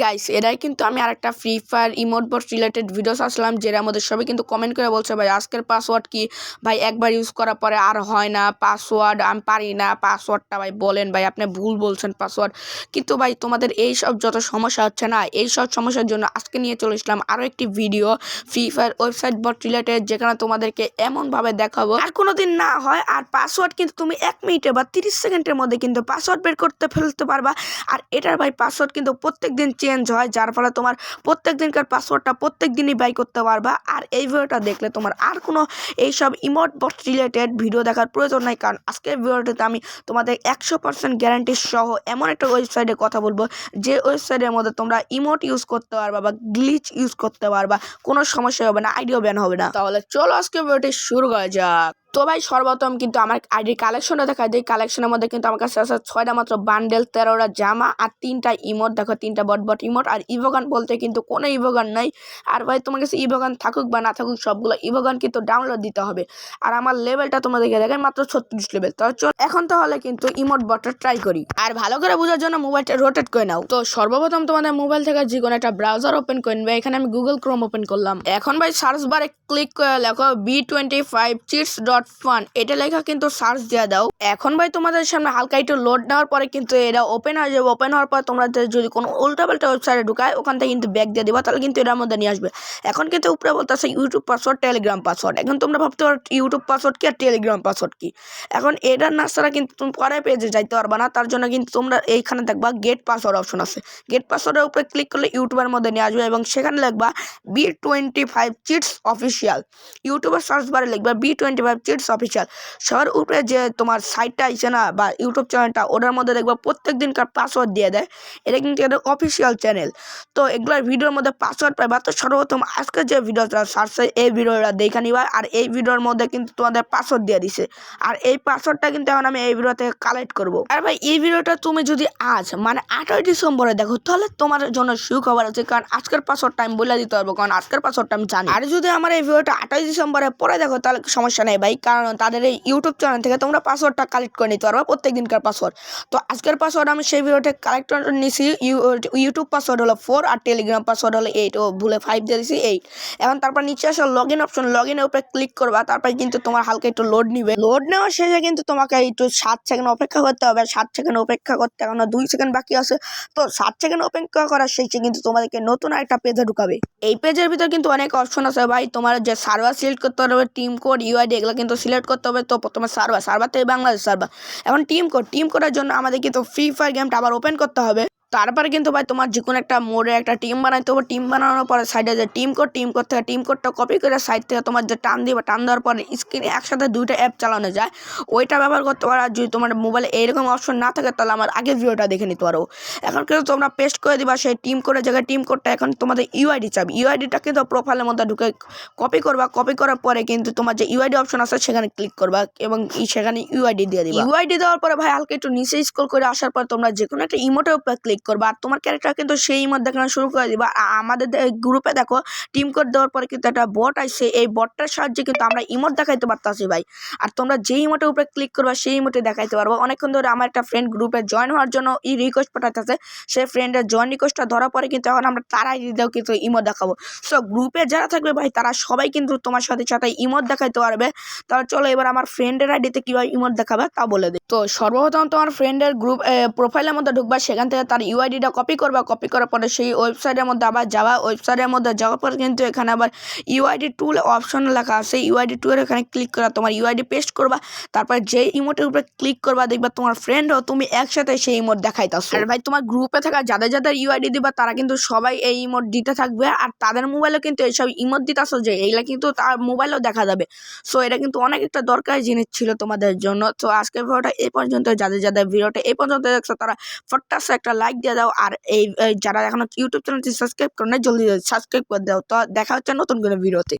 Guys এরাই কিন্তু আমি আরেকটা free fire emote bot related videos আসলাম যেটা আমাদের সবাই কিন্তু কমেন্ট করে বলছে, ভাই, আজকের পাসওয়ার্ড কি? ভাই, একবার ইউজ করার পরে আর হয় না পাসওয়ার্ড আমি পারি না পাসওয়ার্ডটা ভাই বলেন, ভাই, আপনি ভুল বলছেন পাসওয়ার্ড কিন্তু ভাই, তোমাদের এই সব যত সমস্যা হচ্ছে না এই সব সমস্যার জন্য আজকে নিয়ে চলে এসলাম আরও একটি video free fire website bot related যেখানে তোমাদেরকে এমনভাবে দেখাবো, আর কোনো দিন না হয়, আর পাসওয়ার্ড কিন্তু তুমি এক মিনিটে বা তিরিশ সেকেন্ডের মধ্যে কিন্তু পাসওয়ার্ড বের করতে ফেলতে পারবা। আর এটার ভাই পাসওয়ার্ড কিন্তু প্রত্যেক দিন চেঞ্জ হয়, যার ফলে তোমার প্রত্যেক দিনকার পাসওয়ার্ডটা প্রত্যেক দিনই বাই করতে পারবা। আর এই ভিডিওটা দেখলে তোমার আর কোনো এইসব ইমোট বট রিলেটেড ভিডিও দেখার প্রয়োজন নাই, কারণ আজকের ভিডিওটাতে আমি তোমাদের একশো পার্সেন্ট গ্যারান্টি সহ এমন একটা ওয়েবসাইটে কথা বলব, যে ওয়েবসাইটের মধ্যে তোমরা ইমোট ইউজ করতে পারবা বা গ্লিচ ইউজ করতে পারবা, কোনো সমস্যা হবে না আইডিও ব্যান হবে না। তাহলে চলো আজকে ভিডিওটি শুরু করা যাক। তো ভাই সর্বপ্রথম কিন্তু আমার আইডির কালেকশনটা দেখা যায় কালেকশনের মধ্যে কিন্তু আমার কাছে আছে ছয়টা মাত্র বান্ডেল তেরোটা জামা আর তিনটা ইমোট দেখো, তিনটা বট বট ইমোট আর ইভোগান বলতে কিন্তু কোনো ইভোগান নাই। আর ভাই, তোমার কাছে ইভোগান থাকুক বা না থাকুক, সবগুলো ইভোগান কিন্তু ডাউনলোড দিতে হবে। আর আমার লেভেলটা তোমাদেরকে দেখেন মাত্র ছত্রিশ লেভেল তো চল, এখন তাহলে কিন্তু ইমোট বটটা ট্রাই করি। আর ভালো করে বোঝার জন্য মোবাইলটা রোটেট করে নাও। তো সর্বপ্রথম তোমাদের মোবাইল থেকে যে কোনো একটা ব্রাউজার ওপেন করে নেবে। এখানে আমি গুগল ক্রোম ওপেন করলাম। এখন ভাই সার্চ বারে ক্লিক করে লেখো B twenty five cheats dot fun এটা লেখা কিন্তু সার্চ দিয়ে দাও। এখন ভাই তোমাদের সামনে হালকা একটু লোড নেওয়ার পরে কিন্তু এটা ওপেন হয়ে যাবে। ওপেন হওয়ার পর তোমরা যদি কোনো উল্টাপাল্টা ওয়েবসাইটে ঢুকায়, ওখান থেকে কিন্তু ব্যাগ দিয়ে দিবা, তাহলে কিন্তু এটার মধ্যে নিয়ে আসবে। এখন কিন্তু উপরে বলতেছে ইউটিউব পাসওয়ার্ড টেলিগ্রাম পাসওয়ার্ড এখন তোমরা ভাবতে পারো ইউটিউব পাসওয়ার্ড কি আর টেলিগ্রাম পাসওয়ার্ড কি? এখন এটার না ছাড়া কিন্তু তুমি পরে পেজে যাইতে পারবা না। তার জন্য কিন্তু তোমরা এইখানে দেখবা গেট পাসওয়ার্ড অপশন আছে। গেট পাসওয়ার্ডের উপরে ক্লিক করলে ইউটিউবের মধ্যে নিয়ে আসবে এবং সেখানে লিখবা B twenty five cheats official ইউটিউবের সার্চ বারে লিখবা B twenty five cheats official সবার উপরে যে তোমার সাইটটা আছে না বা ইউটিউব চ্যানেলটা ওটার মধ্যে দেখবা প্রত্যেক দিনকার পাসওয়ার্ড দিয়ে দেয়। এটা কিন্তু এটা অফিসিয়াল চ্যানেল তো এগুলোর ভিডিওর মধ্যে পাসওয়ার্ড পাইবা। তো সর্বপ্রথম আজকে যে ভিডিওটা সার্চে এই ভিডিওটা দেখে নিবা। আর এই ভিডিওর মধ্যে কিন্তু তোমাদের পাসওয়ার্ড দিয়ে দিছে। আর এই পাসওয়ার্ডটা কিন্তু এখন আমি এই ভিডিও থেকে কালেক্ট করব। আর ভাই, এই ভিডিওটা তুমি যদি আজ মানে আটই ডিসেম্বরে দেখো, তাহলে তোমার জন্য সুখবর আছে। কারণ আজকের পাসওয়ার্ডটা আমি বলে দিতে পারব। কারণ আজকের পাসওয়ার্ডটা আমি জানি। আর যদি আমার এই ভিডিওটা আটই ডিসেম্বরে পরে দেখো, তাহলে সমস্যা নেই। ভাই কারণ তাদের এই ইউটিউব চ্যানেল থেকে তোমরা পাসওয়ার্ডটা কালেক্ট করে নিতে পারবা প্রত্যেক দিনকার পাসওয়ার্ড তো আজকের পাসওয়ার্ড আমি সেই ভিডিওতে কালেক্ট করে নিছি। ইউটিউব পাসওয়ার্ড হলো ফোর আর টেলিগ্রাম পাসওয়ার্ড হলো এইট ও ভুলে ফাইভ দিয়ে দিছি এইট এখন তারপর নিচে আসো লগ ইন অপশন লগ ইনের উপরে ক্লিক করবা, তারপর কিন্তু তোমার হালকা একটু লোড নিবে। লোড নেওয়ার শেষে কিন্তু তোমাকে একটু সাত সেকেন্ড অপেক্ষা করতে হবে। সাত সেকেন্ড অপেক্ষা করতে এখন দুই সেকেন্ড বাকি আছে। তো সাত সেকেন্ড অপেক্ষা করার শেষে কিন্তু তোমাদেরকে নতুন একটা পেজে ঢুকাবে। এই পেজের ভিতর কিন্তু অনেক অপশন আছে ভাই। তোমার যে সার্ভার সিলেক্ট করতে হবে টিম কোড ইউআইডি এগুলো কিন্তু সিলেক্ট করতে হবে। তো প্রথমে সার্ভার সার্ভার থেকে বাংলাদেশ সার্ভার এখন টিম কোড টিম কোডের জন্য আমাদের কিন্তু ফ্রি ফায়ার গেমটা আবার ওপেন করতে হবে। তারপরে কিন্তু ভাই তোমার যে কোনো একটা মোড়ে একটা টিম বানাইতে হবে টিম বানানোর পরে সাইডে যে টিম কোড টিম কোড থেকে টিম কোডটা কপি করে সাইড থেকে তোমার যে টান দিবে, টান দেওয়ার পরে স্ক্রিনে একসাথে দুইটা অ্যাপ চালানো যায়। ওইটা ব্যবহার করতে পারো যদি তোমার মোবাইলে এইরকম অপশন না থাকে, তাহলে আমার আগের ভিডিওটা দেখে নিতে পারো। এখন কিন্তু তোমরা পেস্ট করে দিবা সেই টিম কোডের জায়গায় টিম কোডটা এখন তোমাদের ইউআইডি চাবে। ইউআইডিটা কিন্তু প্রোফাইলের মধ্যে ঢুকে কপি করবা কপি করার পরে কিন্তু তোমার যে ইউআইডি অপশন আছে, সেখানে ক্লিক করবা এবং সেখানে ইউআইডি দিয়ে দিবা। ইউআইডি দেওয়ার পরে ভাই হালকা একটু নিচে স্ক্রল করে আসার পর তোমরা যে কোনো একটা ইমোটের উপরে ক্লিক করবা। আর তোমার ক্যারেক্টার কিন্তু সেই ইমোট দেখানো শুরু করে দিবা? আমাদের গ্রুপে দেখো টিম কোড দেওয়ার পরে কিন্তু একটা বট আসছে। এই বটটার সাহায্যে কিন্তু আমরা ইমোট দেখাইতে পারতাছি ভাই। আর তোমরা যেই ইমোটের উপরে ক্লিক করবা, সেই ইমোটে দেখাইতে পারব। অনেকক্ষণ ধরে আমার একটা ফ্রেন্ড গ্রুপে জয়েন হওয়ার জন্য ই রিকোয়েস্ট পাঠাইতেছে। সেই ফ্রেন্ডের জয়েন রিকোয়েস্টটা ধরার পরে কিন্তু এখন আমরা তারাই দিতেও কিন্তু ইমোট দেখাবো। সো গ্রুপে যারা থাকবে ভাই, তারা সবাই কিন্তু তোমার সাথে সাথে ইমোট দেখাইতে পারবে। তাহলে চলো এবার আমার ফ্রেন্ডের আইডিতে কীভাবে ইমোট দেখাবে তা বলে দিই। তো সর্বপ্রথম তোমার ফ্রেন্ডের গ্রুপ প্রোফাইলের মধ্যে ঢুকবা। সেখান থেকে তার ইউআইডিটা কপি করবা কপি করার পরে সেই ওয়েবসাইটের মধ্যে আবার যাওয়া ওয়েবসাইটের মধ্যে যাওয়ার পর কিন্তু এখানে আবার ইউআইডি টুল অপশন লেখা আছে। ইউআইডি টুলের এখানে ক্লিক করা, তোমার ইউআইডি পেস্ট করবা, তারপর যে ইমোটের উপরে ক্লিক করবা, দেখবা তোমার ফ্রেন্ডও তুমি একসাথে সেই ইমোট দেখাইতাছো। আর ভাই, তোমার গ্রুপে থাকা যাদের যাদের ইউআইডি দিবা, তারা কিন্তু সবাই এই ইমোট দিতে থাকবে। আর তাদের মোবাইলেও কিন্তু এইসব ইমোট দিতেছো যে, এইগুলা কিন্তু তার মোবাইলেও দেখা যাবে। সো এটা কিন্তু অনেক একটা দরকারি জিনিস ছিল তোমাদের জন্য। তো আজকের ভিডিওটা এই পর্যন্ত যাদের যাদের ভিডিওটা এই পর্যন্ত দেখছ, তারা ফটাসে একটা লাইক দিয়ে দাও আর এই যারা এখনও ইউটিউব চ্যানেলটি সাবস্ক্রাইব করে না জলদি সাবস্ক্রাইব করে দাও। তো দেখা হচ্ছে নতুন কোনো ভিডিওতে